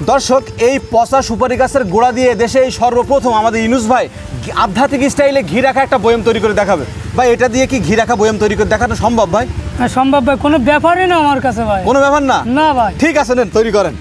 দর্শক এই পচা সুপারি গাছের গোড়া দিয়ে দেশে এই সর্বপ্রথম আমাদের ইনুস ভাই আধ্যাত্মিক স্টাইলে ঘি রাখা একটা বয়ম তৈরি করে দেখাবে। ভাই এটা দিয়ে কি ঘি রাখা বয়ম তৈরি করে দেখানো সম্ভব ভাই? হ্যাঁ, সম্ভব ভাই কোনো ব্যাপারই না আমার কাছে ভাই। কোনো ব্যাপার না? না ভাই। ঠিক আছে নেন তৈরি করেন।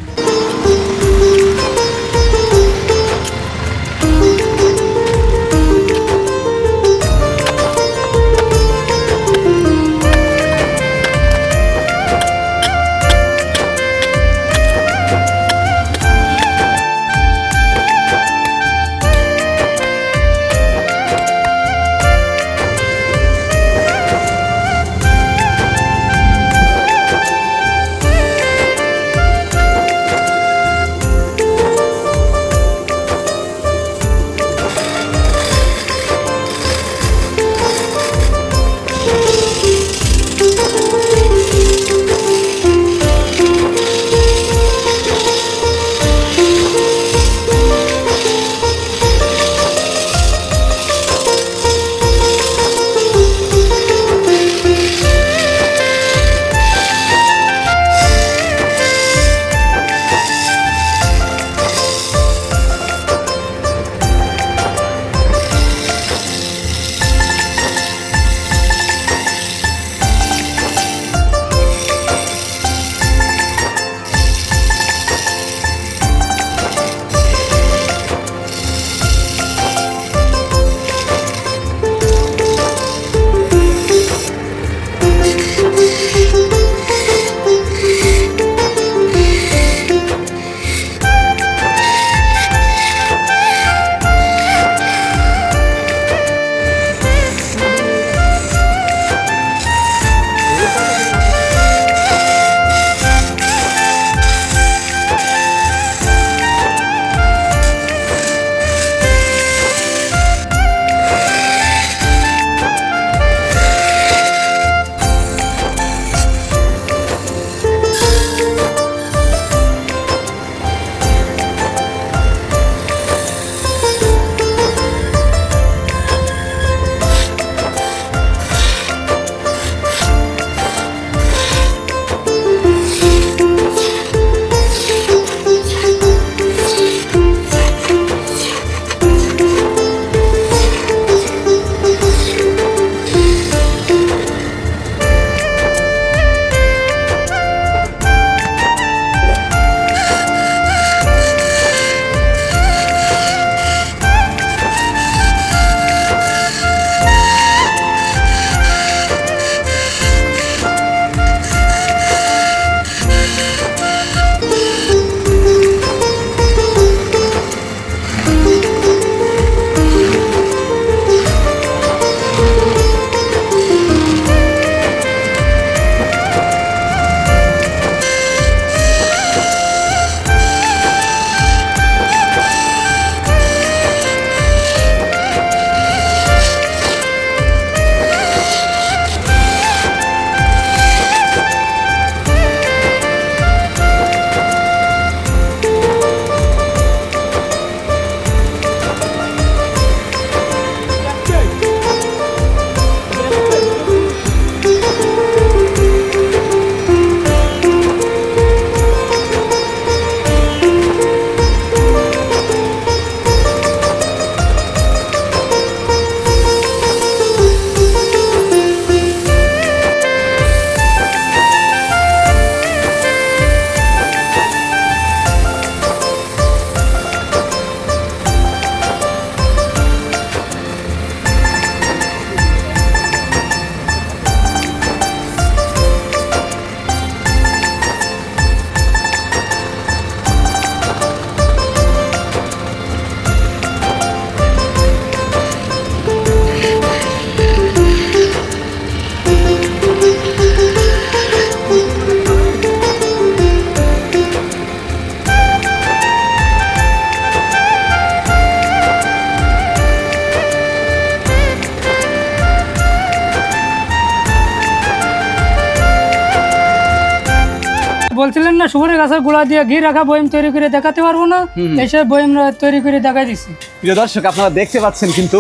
বলছিলেন না সুপারি গাছের গোড়া দিয়ে ঘি রাখা বয়ম তৈরি করে দেখাতে পারব না? এসে বয়ম তৈরি করে দেখাই দিচ্ছি প্রিয় দর্শক আপনারা দেখতে পাচ্ছেন কিন্তু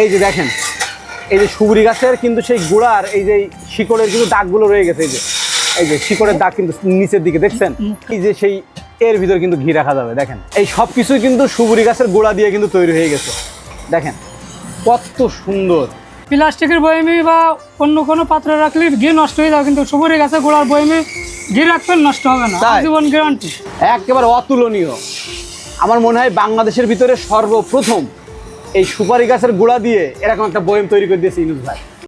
এই যে দেখেন এই যে সুবরি গাছের কিন্তু সেই গোড়ার এই যে শিকড়ের কিন্তু দাগগুলো রয়ে গেছে এই যে এই যে শিকড়ের দাগ কিন্তু নিচের দিকে দেখছেন? এই যে সেই এর ভিতরে কিন্তু ঘি রাখা যাবে দেখেন? এই সব কিছুই কিন্তু সুপুরি গাছের গোড়া দিয়ে কিন্তু তৈরি হয়ে গেছে দেখেন? কত সুন্দর। প্লাস্টিকের বয়মি বা অন্য কোনো পাত্রে রাখলে ঘি নষ্ট হয়ে যাবে কিন্তু সুপুরি গাছে গোড়ার বয়মি ঘি রাখবেন নষ্ট হবে না। জীবন গ্যারান্টি একেবারে অতুলনীয়। আমার মনে হয় বাংলাদেশের ভিতরে সর্বপ্রথম এই সুপারি গাছের গোড়া দিয়ে এরকম একটা বয়ম তৈরি করে দিয়েছে ইনুস ভাই।